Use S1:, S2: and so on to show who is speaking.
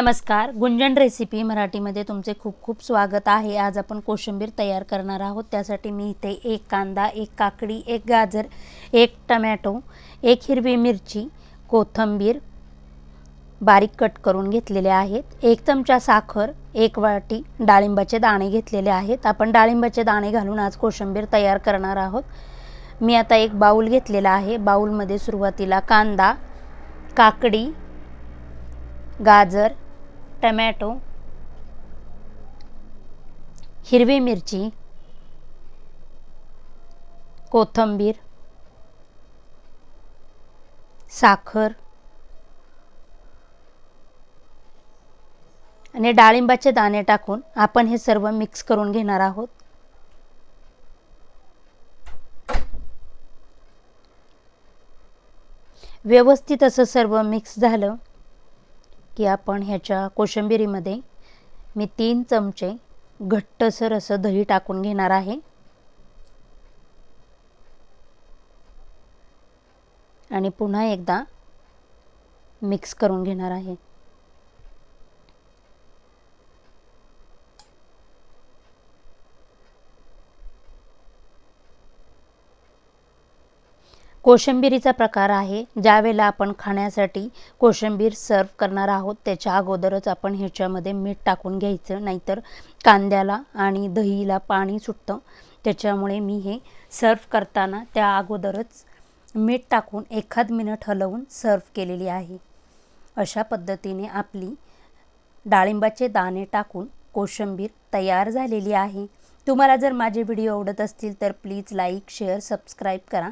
S1: नमस्कार गुंजन रेसिपी मराठीमध्ये तुमचे खूप खूप स्वागत आहे. आज आपण कोशिंबीर तयार करणार आहोत. त्यासाठी मी इथे एक कांदा एक काकडी एक गाजर एक टमॅटो एक हिरवी मिरची कोथिंबीर बारीक कट करून घेतलेले आहेत. एक चमचा साखर एक वाटी डाळिंबाचे दाणे घेतलेले आहेत. आपण डाळिंबाचे दाणे घालून आज कोशिंबीर तयार करणार आहोत. मी आता एक बाऊल घेतलेला आहे. बाऊलमध्ये सुरुवातीला कांदा काकडी गाजर टमॅटो हिरवी मिरची कोथिंबीर साखर आणि डाळिंबाचे दाणे टाकून आपण हे सर्व मिक्स करून घेणार आहोत. व्यवस्थित असं सर्व मिक्स झालं. की आपण ह्याच्या कोशिंबिरीमध्ये मी तीन चमचे घट्टसर असं दही टाकून घेणार आहे. आणि पुन्हा एकदा मिक्स करून घेणार आहे. कोशिंबिरीचा प्रकार आहे ज्यावेळेला आपण खाण्यासाठी कोशिंबीर सर्व करणार आहोत त्याच्या अगोदरच आपण ह्याच्यामध्ये मीठ टाकून घ्यायचं नाहीतर कांद्याला आणि दहीला पाणी सुटतं. त्याच्यामुळे मी हे सर्व करताना त्या अगोदरच मीठ टाकून एखाद मिनिट हलवून सर्व केलेली आहे. अशा पद्धतीने आपली डाळिंबाचे दाणे टाकून कोशिंबीर तयार झालेली आहे. तुम्हाला जर माझे व्हिडिओ आवडत असतील तर प्लीज लाईक शेअर सबस्क्राईब करा.